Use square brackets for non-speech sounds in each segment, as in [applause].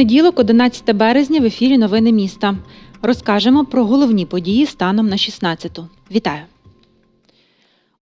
Понеділок, 11 березня, в ефірі Новини міста. Розкажемо про головні події станом на 16-ту. Вітаю!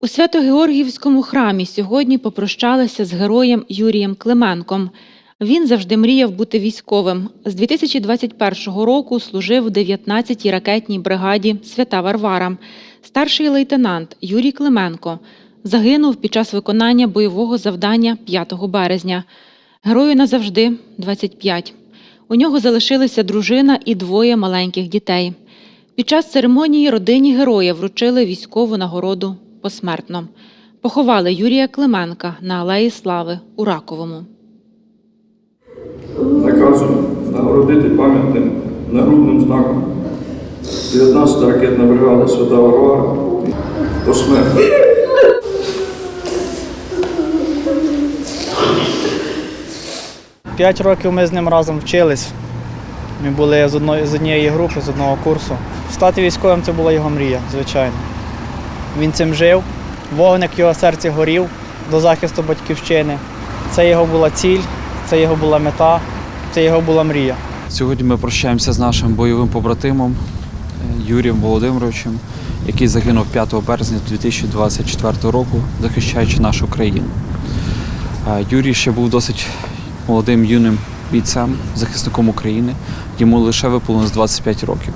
У Свято-Георгіївському храмі сьогодні попрощалися з героєм Юрієм Клименком. Він завжди мріяв бути військовим. З 2021 року служив в 19-й ракетній бригаді Свята Варвара. Старший лейтенант Юрій Клименко загинув під час виконання бойового завдання 5 березня. Герою назавжди 25. У нього залишилися дружина і двоє маленьких дітей. Під час церемонії родині героя вручили військову нагороду посмертно. Поховали Юрія Клименка на Алеї Слави у Раковому. Наказом нагородити пам'ятним нагрудним знаком 19-та ракетна бригада Свята Варвара посмертно. П'ять років ми з ним разом вчились. Ми були з одної з однієї групи, з одного курсу. Стати військовим це була його мрія, звичайно. Він цим жив, вогник в його серці горів до захисту батьківщини. Це його була ціль, це його була мета, це його була мрія. Сьогодні ми прощаємося з нашим бойовим побратимом е, Юрієм Володимировичем, який загинув 5 березня 2024 року, захищаючи нашу країну. Е, Юрій ще був досить молодим юним бійцем, захисником України. Йому лише виповнилось 25 років.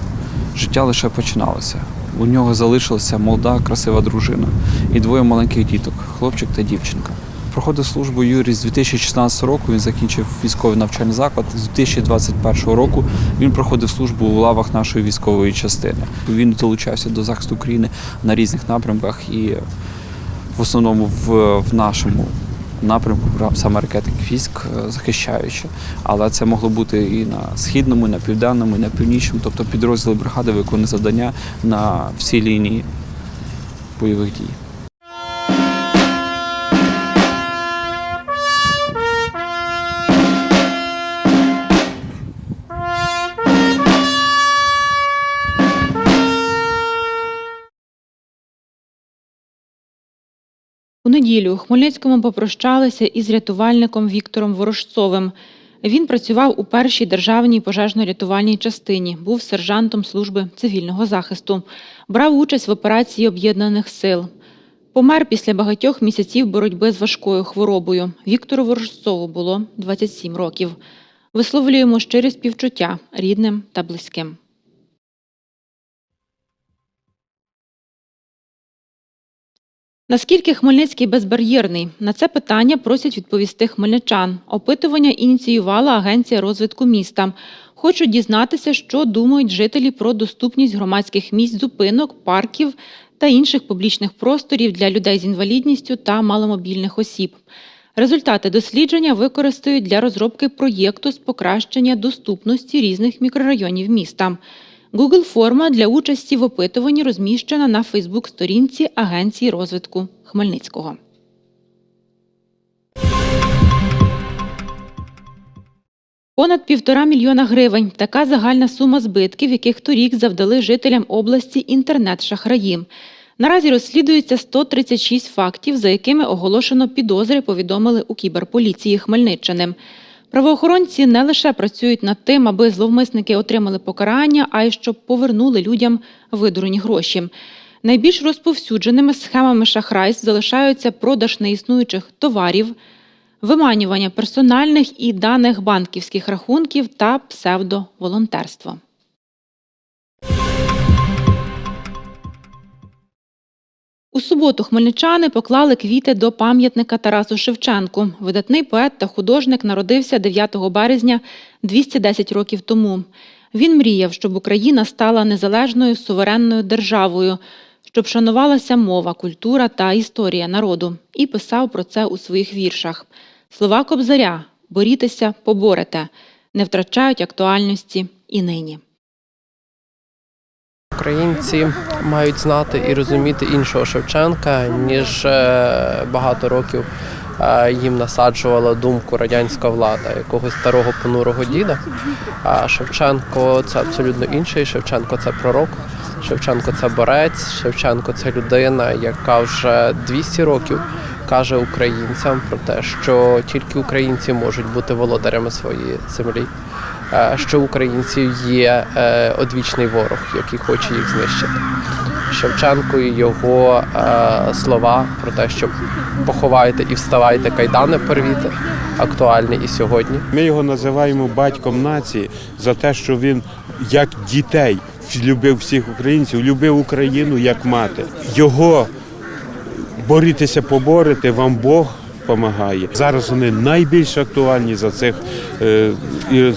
Життя лише починалося. У нього залишилася молода, красива дружина і двоє маленьких діток хлопчик та дівчинка. Проходив службу Юрій з 2016 року. Він закінчив військовий навчальний заклад. З 2021 року він проходив службу у лавах нашої військової частини. Він долучався до захисту України на різних напрямках і в основному в, в нашому напрямку брав саме ракетних військ, е, захищаючи. Але це могло бути і на східному, і на південному, і на північному, тобто підрозділи бригади виконують завдання на всій лінії бойових дій. Неділю у Хмельницькому попрощалися із рятувальником Віктором Ворожцовим. Він працював у першій державній пожежно-рятувальній частині, був сержантом служби цивільного захисту, брав участь в операції об'єднаних сил. Помер після багатьох місяців боротьби з важкою хворобою. Віктору Ворожцову було 27 років. Висловлюємо щирі співчуття рідним та близьким. Наскільки Хмельницький безбар'єрний? На це питання просять відповісти хмельничан. Опитування ініціювала Агенція розвитку міста. Хочуть дізнатися, що думають жителі про доступність громадських місць, зупинок, парків та інших публічних просторів для людей з інвалідністю та маломобільних осіб. Результати дослідження використають для розробки проєкту з покращення доступності різних мікрорайонів міста. Google форма для участі в опитуванні розміщена на Фейсбук-сторінці Агенції розвитку Хмельницького. Понад півтора мільйона гривень – така загальна сума збитків, яких торік завдали жителям області інтернет-шахраї. Наразі розслідується 136 фактів, за якими оголошено підозри, повідомили у кіберполіції Хмельниччини. Правоохоронці не лише працюють над тим, аби зловмисники отримали покарання, а й щоб повернули людям видурені гроші. Найбільш розповсюдженими схемами шахрайств залишаються продаж неіснуючих товарів, виманювання персональних і даних банківських рахунків та псевдоволонтерство. У суботу хмельничани поклали квіти до пам'ятника Тарасу Шевченку. Видатний поет та художник народився 9 березня 210 років тому. Він мріяв, щоб Україна стала незалежною суверенною державою, щоб шанувалася мова, культура та історія народу, і писав про це у своїх віршах. Слова Кобзаря борітеся, поборете, не втрачають актуальності і нині. Українці мають знати і розуміти іншого Шевченка, ніж е, багато років е, їм насаджувала думку радянська влада, якогось старого понурого діда. А Шевченко це абсолютно інший. Шевченко це пророк. Шевченко це борець, Шевченко це людина, яка вже 200 років каже українцям про те, що тільки українці можуть бути володарями своєї землі, що у українців є е, одвічний ворог, який хоче їх знищити. Шевченко і його е, слова про те, що поховайте і вставайте, кайдани порвіте, актуальні і сьогодні. Ми його називаємо батьком нації за те, що він як дітей любив всіх українців, любив Україну як мати. Його борітися, поборити вам Бог допомагає. Зараз вони найбільш актуальні за цих е,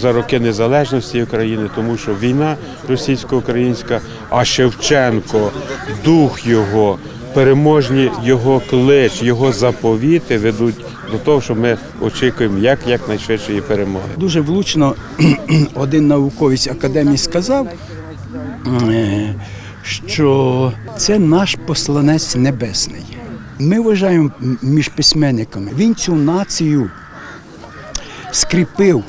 за роки незалежності України, тому що війна російсько-українська, а Шевченко, дух його. Переможні його клич, його заповіти ведуть до того, що ми очікуємо як якнайшвидшої перемоги. Дуже влучно [clears throat] один науковець академії сказав, е, що це наш посланець небесний. Ми вважаємо між письменниками. Він цю націю скріпив.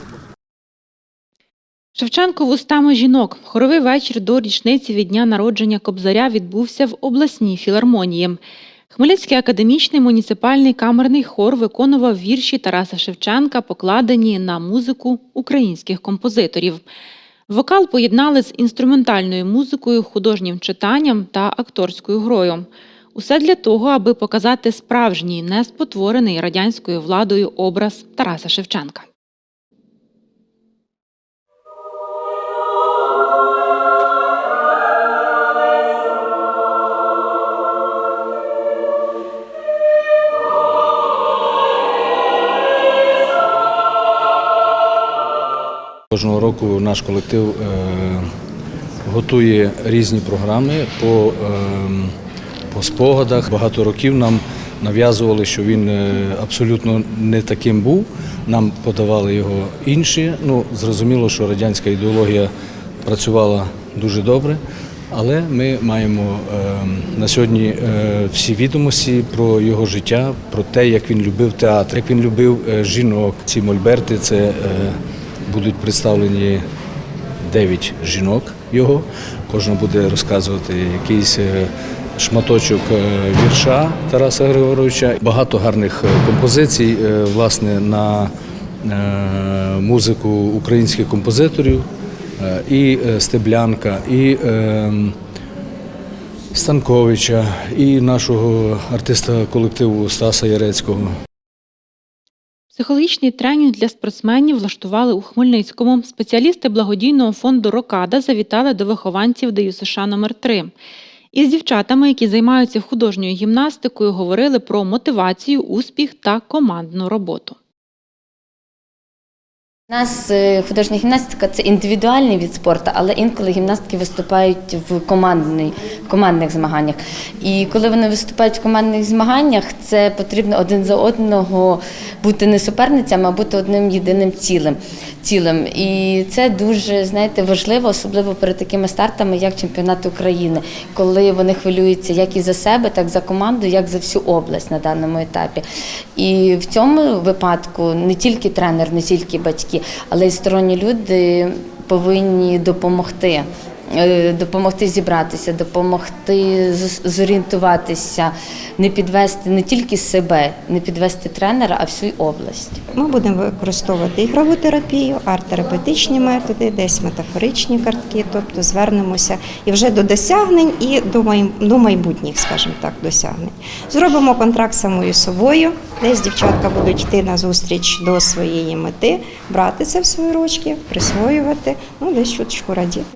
Шевченко вустами жінок. Хоровий вечір до річниці від дня народження Кобзаря відбувся в обласній філармонії. Хмельницький академічний муніципальний камерний хор виконував вірші Тараса Шевченка, покладені на музику українських композиторів. Вокал поєднали з інструментальною музикою, художнім читанням та акторською грою. Усе для того, аби показати справжній, неспотворений радянською владою образ Тараса Шевченка. Кожного року наш колектив е, готує різні програми по, е, по спогадах. Багато років нам нав'язували, що він е, абсолютно не таким був. Нам подавали його інші. Ну, зрозуміло, що радянська ідеологія працювала дуже добре. Але ми маємо е, на сьогодні е, всі відомості про його життя, про те, як він любив театр, як він любив е, жінок. Ці мольберти це будуть представлені дев'ять жінок його. Кожна буде розказувати якийсь шматочок е, вірша Тараса Григоровича. Багато гарних е, композицій, е, власне, на музику українських композиторів. І Стеблянка, і Станковича, і нашого артиста колективу Стаса Ярецького. Психологічний тренінг для спортсменів влаштували у Хмельницькому. Спеціалісти благодійного фонду Рокада завітали до вихованців ДЮСШ номер 3 Із дівчатами, які займаються художньою гімнастикою, говорили про мотивацію, успіх та командну роботу. У нас е, художня гімнастика це індивідуальний від спорту, але інколи гімнастки виступають в командних змаганнях. І коли вони виступають в командних змаганнях, це потрібно один за одного бути не суперницями, а бути одним єдиним цілим. цілим. І це дуже знаєте, важливо, особливо перед такими стартами, як чемпіонат України, коли вони хвилюються як і за себе, так і за команду, як за всю область на даному етапі. І в цьому випадку не тільки тренер, не тільки батьки, але й сторонні люди повинні допомогти. Е, Допомогти зібратися, допомогти зорієнтуватися, не підвести не тільки себе, не підвести тренера, а всю область. Ми будемо використовувати ігрову терапію, арт-терапевтичні методи, десь метафоричні картки, тобто звернемося і вже до досягнень, і до майбутніх, скажімо так, досягнень. Зробимо контракт самою собою, десь дівчатка будуть йти на зустріч до своєї мети, брати це в свої ручки, присвоювати, ну десь чуточку радіти.